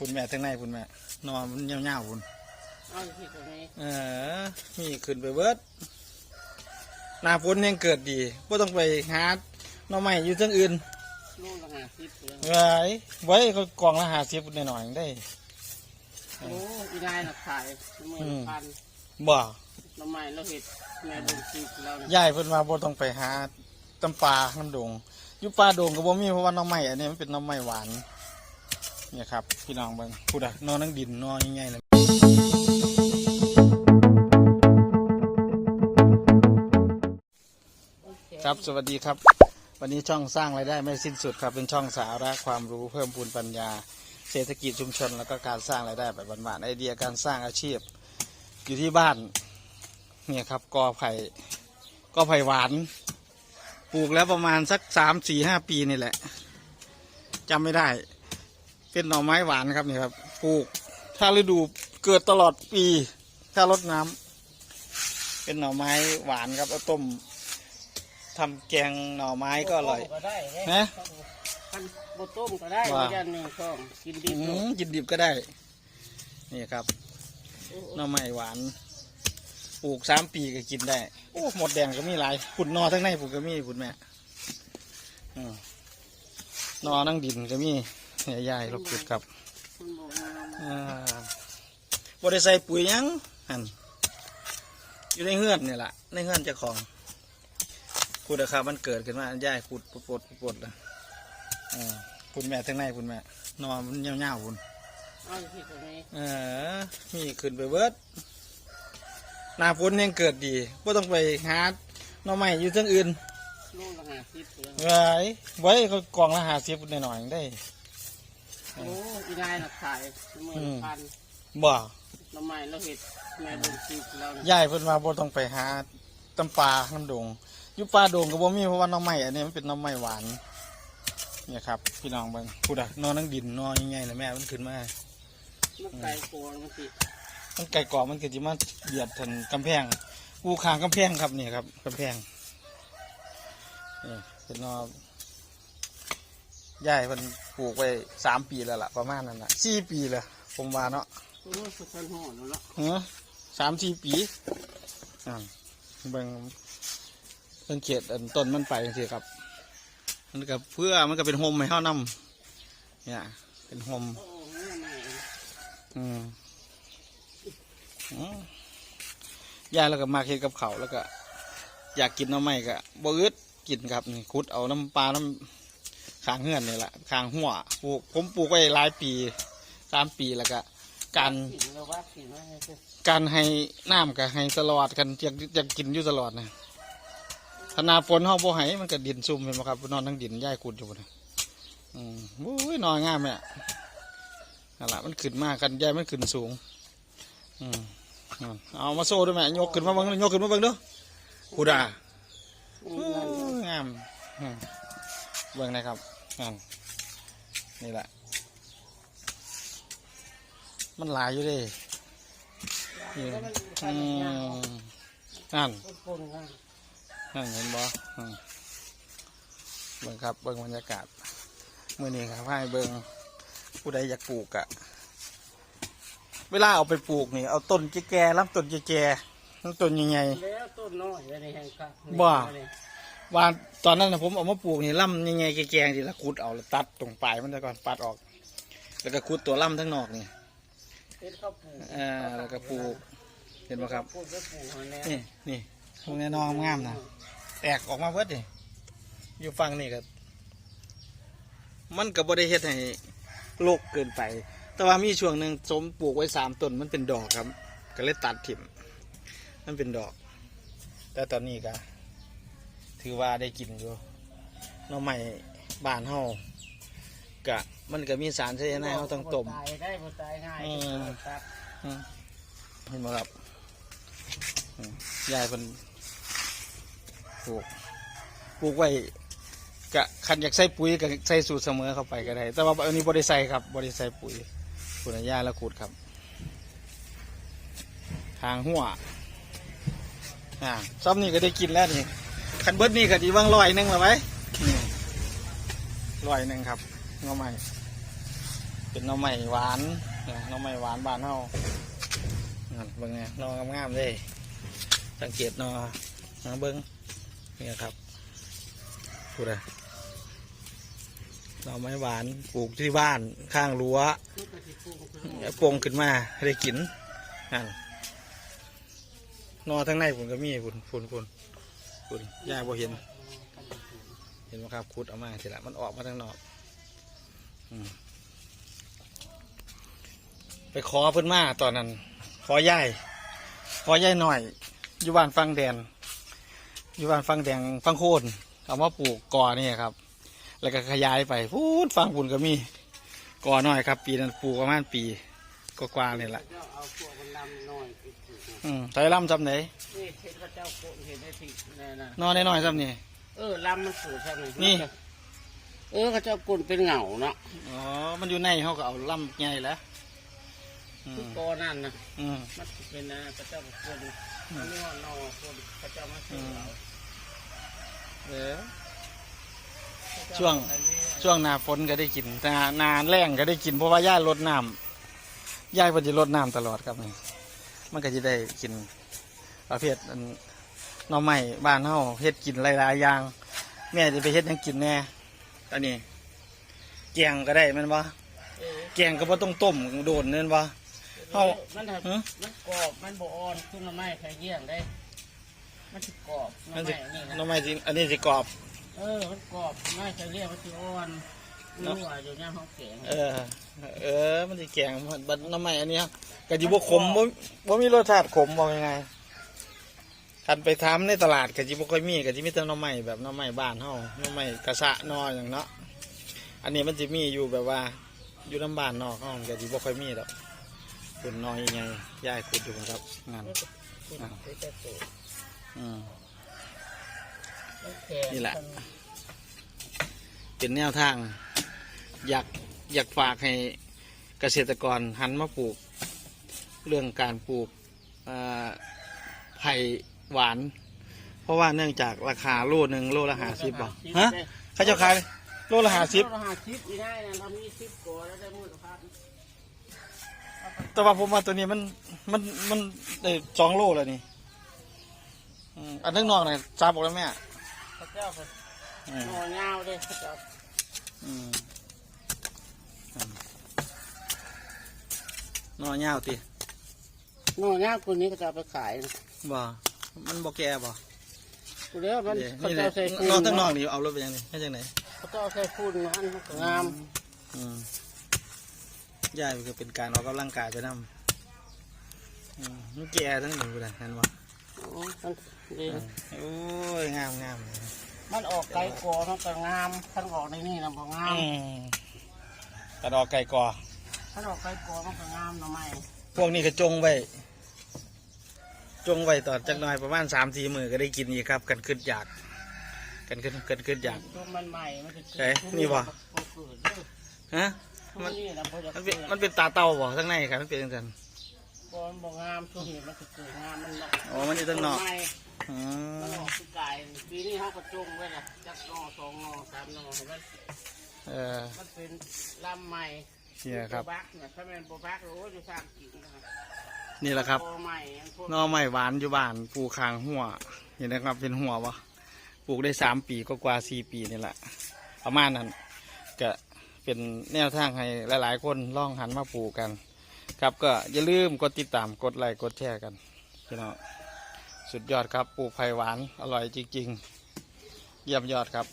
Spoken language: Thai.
คุณแม่ทั้งในคุณแม่นอนมันเงาๆคุณเอาที่ตรงนี้เออมีขึ้นไปเบิดหน้าฝนยังเกิดดีก็ต้องไปหาหน่อไม้อยู่ทั้งอื่นนู่นละห้าสิบเลยไว้ไว้ก็กล่องละหาสิบหน่อยๆได้ โอ้อีนายน่ะขายหมื่นพันบ่น้ำไม้เราเห็ดแม่ดูสิแล้วนะยายเพิ่นว่าบ่ต้องไปหาตำปลาน้ำดงอยู่ป่าดงก็บ่มีเพราะว่าหน้องไม้อันนี้มันเป็นหน้องไม้หวาน เนี่ยครับพี่น้องเบิ่งพูดอะนอนนั่งดินนอนใหญ่ๆเลยครับสวัสดีครับ วันนี้ช่องสร้างรายได้ไม่สิ้นสุดครับเป็นช่องสาระความรู้เพิ่มพูนปัญญา เศรษฐกิจชุมชน แล้วก็การสร้างรายได้แบบบ้านๆไอเดียการสร้างอาชีพ อยู่ที่บ้านเนี่ยครับกอไผ่กอไผ่หวาน ปลูกแล้วประมาณสักสามสี่ห้าปีนี่แหละจำไม่ได้ เป็นหน่อไม้หวานครับนี่ครับปลูก ถ้าฤดูเกิดตลอดปี ถ้ารดน้ำเป็นหน่อไม้หวานครับเอาต้มทำแกงหน่อไม้ก็อร่อยก็ได้เด้ฮะคันบต้มก็ได้ว่ายันหนึ่งสองกินดิอืบลูกมกินดิบก็ได้ นี่ครับหน่อไม้หวานปลูกสามปีก็กินได้ โอ้หมดแดงก็มีหลายขุดนอทั้งในปลูกก็มีขุดแม่อืมนอนั่งดินก็มี ใหญ่ๆเราปลูกครับคุณบอกมาอ่าบริใส่ปุ๋ยหยังหันอยู่ในเฮือนนี่แหละในเฮือนเจ้าของขุดอะครับมันเกิดขึ้นมาย่ายขุดปวดๆปวดๆเลยอ่าคุณแม่ทั้งในคุณแม่นอนมันเงาๆคุณเอาที่ตรงนี้เออมีขึ้นไปเบิดหน้าฝนยังเกิดดีก็ต้องไปหาหน่อไม้อยู่ทั้งอื่นนู่นละห้าสิบเลยไว้ไว้ก็กล่องละหาสิบหน่อยๆได้ โอ้อีนายน่ะขายหมื่นพันบ่น้ำไม้เราเห็ดแม่ดูสิแล้วนะยายเพิ่นว่าบ่ต้องไปหาตำปลาน้ำดงอยู่ป่าดงก็บ่มีเพราะว่าหน่อไม้อันนี้มันเป็นหน่อไม้หวานเนี่ยครับพี่น้องเบิ่งพูดอะนอนนั่งดินนอนใหญ่ๆเลยแม่มันขึ้นมามันไก่โกนมันสิมันไก่กรอบมันก็สิมาเบียดทันกำแพงกูขางกำแพงครับนี่ครับกำแพงนี่เป็นนอ ยายมันปลูกไว้สามปีแล้วล่ะประมาณนั้นน่ะสี่ปีแล้วผมว่าเนาะโอ้สุดทันห่อแล้วละเออสามสี่ปีอ่าเบิ่งเบิ่งเขียดอันต้นมันไปสิครับ มันก็เพื่อมันก็เป็นโฮมให้เฮานำเนี่ยเป็นโฮมโอ้แม่แม่อืมอืมยายแล้วก็มาเฮ็ดกับเขาวแล้วก็ อยากกินหน้ำไม้ก็บ่อึดกินครับนี่ขุดเอาน้ำปลาน้ำ ขางเฮือนนี่แหละขางหัวปลูกผมปลูกไว้หลายปีสามปีแล้วก็การกินแล้วว่ากินว่าไงสิการให้น้ำก็ให้ตลอดกันอยากอยากกินอยู่ตลอดนะถ้าหนาฝนเฮาบ่ให้มันก็ดินซุ่มเห็นบ่ครับนอนทั้งดินย่ายกุดอยู่นะอืมโอ้ยนอนงามแม่นั่นล่ะมันขึ้นมากกันย่ายมันขึ้นสูง อืมนั่นเอามาโซ่ด้วยแม่ยกขึ้นมาเบิ่งยกขึ้นมาเบิ่งเด้อกูด่าอืโอ้มนั่นยงามอืมเบิ่งนะครับ นั่นนี่แหละ มันหลายอยู่เด้นี่อืมนั่นปนๆกันนั่นเห็นบ่อืมเบิ่งครับเบิ่งบรรยากาศมื่อนี้ครับให้เบิ่งผู้ใดอยากปลูกอะเวลาเอาไปปลูกนี่เอาต้นแก่ๆลำต้นแก่ๆลำต้นใหญ่แล้วต้นน้อยอะไรแห่งกะบ่ๆ ว่าตอนนั้นนะผมเอามาปลูกนี่ลำใหญ่ๆแก่ๆทีละขุดเอาแล้วตัดตรงปลายมันซะก่อนปัดออก แล้วก็ขุดตัวลำทั้งนอกนี่เฮ็ดข้าวปลูกอ่าแล้วก็ปลูก เห็นไหมครับปลูกก็ปลูกเอาแน่นี่นี่ตรงนี้นองงามนะแตกออกมาเบิดนี่อยู่ฟังนี่ก็มันก็บ่ได้เฮ็ดให้โลกเกินไป แต่ว่ามีช่วงหนึ่งสมปลูกไว้สามต้นมันเป็นดอกครับ ก็เลยตัดถิ่มมันเป็นดอก แต่ตอนนี้ก็ ถือว่าได้กินอยู่หน่อไม้บ้านเฮากะมันก็มีสารใช้ในเฮาต้องต้มตายได้บ่ตายง่ายอืมตัดอืมเห็นไหมครับอืมยายเป็นปลูกปลูกไว้กะคันอยากใส่ปุ๋ยก็ใส่สูตรเสมอเข้าไปก็ได้ แต่ว่าอันนี้บริใส่ครับบริใส่ปุ๋ยคุณยาและขูดครับ ทางหัวอ่าซ้ำนี่ก็ได้กินแล้วนี่ คันเบิดนี่ก็ดีว่างลอยหนึ่งหรือไว้ลอยหนึ่งครับเงาใหม่เป็นน้องใหม่หวานน้องใหม่หวานบานเฮานั่นเบิ่งไงหนองามๆเลยสังเกตหนอนะเบิ่งนี่ครับพูดเลยหน่อไม้หวานปลูกที่บ้านข้างรั้วปลูกเพิ่นแล้วโป่งขึ้นมาได้กินนั่นนอทั้งในผมก็มีคุณคุณคุณ คุณย่าบ่เห็น เห็นไหมครับขุดออกมาเสร็จแล้วมันออกมาทางนอกอืมไปขอเพิ่นมาตอนนั้น ขอย่ายขอย่ายหน่อย อยู่บ้านฟังแดน อยู่บ้านฟังแดงฟังโคนเอามาปลูกกอนี่ครับ แล้วก็ขยายไปพูดฟังปุ่นก็มีกอน้อยครับ ปีนั้นปลูกประมาณปี ก็กว่าๆนี่แหละเจ้าเอาพวกมันดำน้อยไปปลูกนะอืมไตรลำจำไหนนี่เห็นพระเจ้าโกนเห็นได้ที่แน่นะนอนน้อยๆจำนี่เออลำมันสูงใช่ไหมนี่ เออเขาเจ้าโกนเป็นเหงาเนาะอ๋อ มันอยู่ในเขาก็เอาลำใหญ่แล้วอืคือมกอนั่นนะอืมมันเป็นนะพระเจ้าโกนมันนี่ว่านอโกนพระเจ้ามาซื้อเราเออ ช่วง ช่วงหน้าฝนก็ได้กินหน้าหนาแรงก็ได้กินเพราะว่าย่าลดน้ำ ย่าเพิ่นจะลดน้ำตลอดครับนี่มันก็จะได้กินประเภทอันหน่อไม้บ้านเฮาเฮ็ดกินหลายๆอย่าง แม่จะไปเฮ็ดหยังกินแน่อันนี้แกงก็ได้แมันบ่เออแกงก็บ่ต้องต้มโดนเนั่นบ่เอามันทำหือมันกรอบ มันบ่อ่อนขึ้นมาไม่ใครเยี่ยงได้ มันสิกรอบหมัมันนสิไม่นี่หน่อนะไม้สิอันนี้สิกรอบ เออ มันกรอบไม่ใครเรียกมันสิอ่อน รู้ว่าอยู่ย่างห้องแข็งเออ เออ มันสิแกงมันบัดหน้ำใหม่อันเนี้ยก็จิบ่ขมบ่บ่มีรสชาติขมบ่ยังไงคันไปทำในตลาดก็จิบ่ค่อยมีก็จิมีแต่หน้ำใหม่แบบหน้ำใหม่บ้านเฮาหน้ำใหม่กระสะนออย่างเนาะอันนี้มันสิมีอยู่แบบว่า อยู่น้ำบ้านนอกเฮาก็จิบ่ค่อยมีดอกคุณน้อยยังไงย้ายขุดอยู่ครับงานคุณไปแต่โตอืมมันแข็งนี่แหละ เป็นแนวทาง อยากอยากฝากให้เกษตรกรหันมาปลูกเรื่องการปลูกเอ่อไผ่หวาน เพราะว่าเนื่องจากราคาโลหนึ่งโลละห้าสิบบ่ฮะเขาจะขายโลละห้าสิบโลละห้าสิบอีได้นะเรามีสิบกว่าแล้วได้มือละพันแต่ว่าผมว่าตัวนี้มันมันมันได้สองโลแล้วนี่อืมอันทั้งนอกเนี่ยจ้าบอกแล้วแม่พระเจ้าก็อืมหน่อเงาเลยพระเจ้า นอเงาวติหน่อเงาคนนี้ก็จะเอาไปขายนะบ่มันบ่แก่บ่กูเดี๋ยวมันเดี๋ยวเขานี่เจ้าแหละใส่ฟูนนอกทั้งนอกนี่เอารถไปยังไงให้จังไหนเขาเจ้าใส่ฟูนนะอันมันก็งามอืมย่ายมันก็เป็นการออกกำลังกายไปนำอืมมันแก่ทั้งหนึ่งกูเลยเห็นบ่อ๋อมันดีโอ้ยงามงามเลยมันออกไกลกว่ามันก็งามทั้งออกในนี่นะบ่งามอืมกระดอกไก่กอ ถ้าออกไกลกว่ามันก็งามหน่อไม้พวกนี้ก็จงไว้ จงไว้ตอนจักหน่อยประมาณสามสี่มือก็ได้กินอีกครับ กันขึ้นอยาก กันขึ้นกันขึ้นอยากตัวมันใหม่มันจะไหนนี่บ่บ่เกิดเด้อฮะ มัมันนนี่นะบ่จะมันเกิเป็นดมันเป็นตาเต่าบ่ทั้งในครับมันเป็นจังซั่นบ่มันบ่งามช่วงนี้มันจะเกิดงามมันเนาะอ๋อมันอยู่ตั้งนอกต้ไม้อืมันมออกคือกายปีนี้เขาก็จงไว้ละจักนอสองนอสามนอเห็นไหมเออมันเป็นลำใหม่ เนี่ยครับโบักเนี่ยถ้าเป็นโบบักโอ้ยจะสร้างกิ่งนะครับนี่แหละครับโบใหม่ยังพวกหน่อไม้หวานอยู่บ้านปลูกคางหัวเห็นนะครับ เป็นหัววะปลูกได้สามปีก็กว่าสี่ปีนี่แหละประมาณนั้นก็เป็นแนวทางให้หลาย ๆ คนลองหันมาปลูกกัน ครับก็อย่าลืมกดติดตามกดไลค์กดแชร์กันพี่น้องสุดยอดครับปลูกไผ่หวานอร่อยจริง ๆ เยี่ยมยอดครับ